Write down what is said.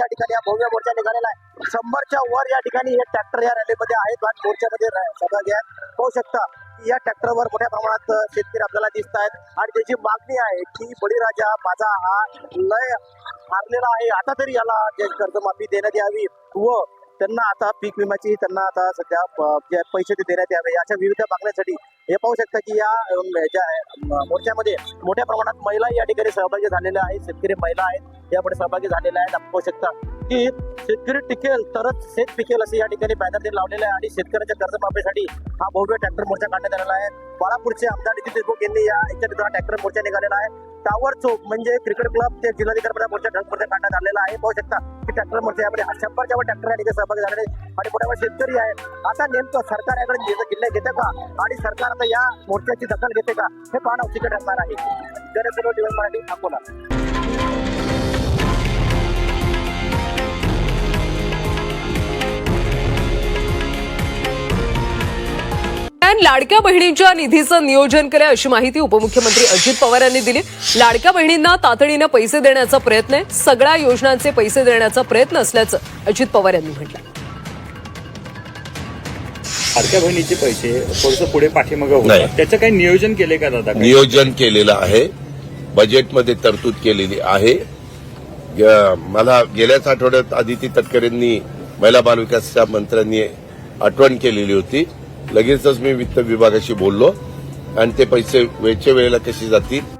या ठिकाणी हा भव्य मोर्चा निघालेला आहे. शंभरच्या वर या ठिकाणी हे ट्रॅक्टर या रॅलीमध्ये आहेत आणि मोर्चामध्ये सहभागी आहेत. पाहू शकता या ट्रॅक्टरवर मोठ्या प्रमाणात शेतकरी आपल्याला दिसत आहेत. आणि त्याची मागणी आहे की बळीराजा माझा हा लय हारलेला आहे. आता तरी याला जे कर्जमाफी देण्यात यावी व त्यांना आता पीक विम्याची त्यांना आता सध्या पैसे ते देण्यात यावे अशा विविध मागण्यासाठी हे पाहू शकता की या मोर्चामध्ये मोठ्या प्रमाणात महिला या ठिकाणी सहभागी झालेल्या आहेत. शेतकरी महिला आहेत. यामध्ये सहभागी झालेला आहे आपण पाहू शकता की शेतकरी टिकेल तरच शेत पिकेल असे या ठिकाणी बॅनर ते लावलेले आहे. आणि शेतकऱ्यांच्या कर्जमाफीसाठी हा भव्य ट्रॅक्टर मोर्चा काढण्यात आलेला आहे. बाळापूरचे आमदार नितीन देशमुख यांनी या याच्या ट्रॅक्टर मोर्चा निघालेला आहे. टावर चौक म्हणजे क्रिकेट क्लब ते जिल्हाधिकारी मोर्चा ट्रक मोर्चा काढण्यात आलेला आहे. पाहू शकता की ट्रॅक्टर मोर्चा यामध्ये हा शंभर जेव्हा ट्रॅक्टर या ठिकाणी सहभागी झालेले आणि मोठ्या शेतकरी आहे. आता नेमकं सरकार याकडे निर्णय घेते का? आणि सरकार आता या मोर्चाची दखल घेते का? हे पाहणं औचित्य ठरणार आहे. सर्व दिवस मराठी अकोला. दरम्यान लाडक्या बहिणींच्या निधीचं नियोजन करा अशी माहिती उपमुख्यमंत्री अजित पवार यांनी दिली. लाडक्या बहिणींना तातडीनं पैसे देण्याचा प्रयत्न आहे. सगळ्या योजनांचे पैसे देण्याचा प्रयत्न असल्याचं अजित पवार यांनी म्हटलं लाडक्या बहिणीचे पैसे थोडस पुढे पाठीमागं नाही. होतं त्याचं काही नियोजन केले का दादा? नियोजन केलेलं आहे. बजेटमध्ये तरतूद केलेली आहे. मला गेल्याच आठवड्यात आदिती तटकरेंनी महिला बालविकासच्या मंत्र्यांनी आठवण केलेली होती. लगेचच मी वित्त विभागाशी बोललो. आणि ते पैसे वेळच्या वेळेला कसे जातील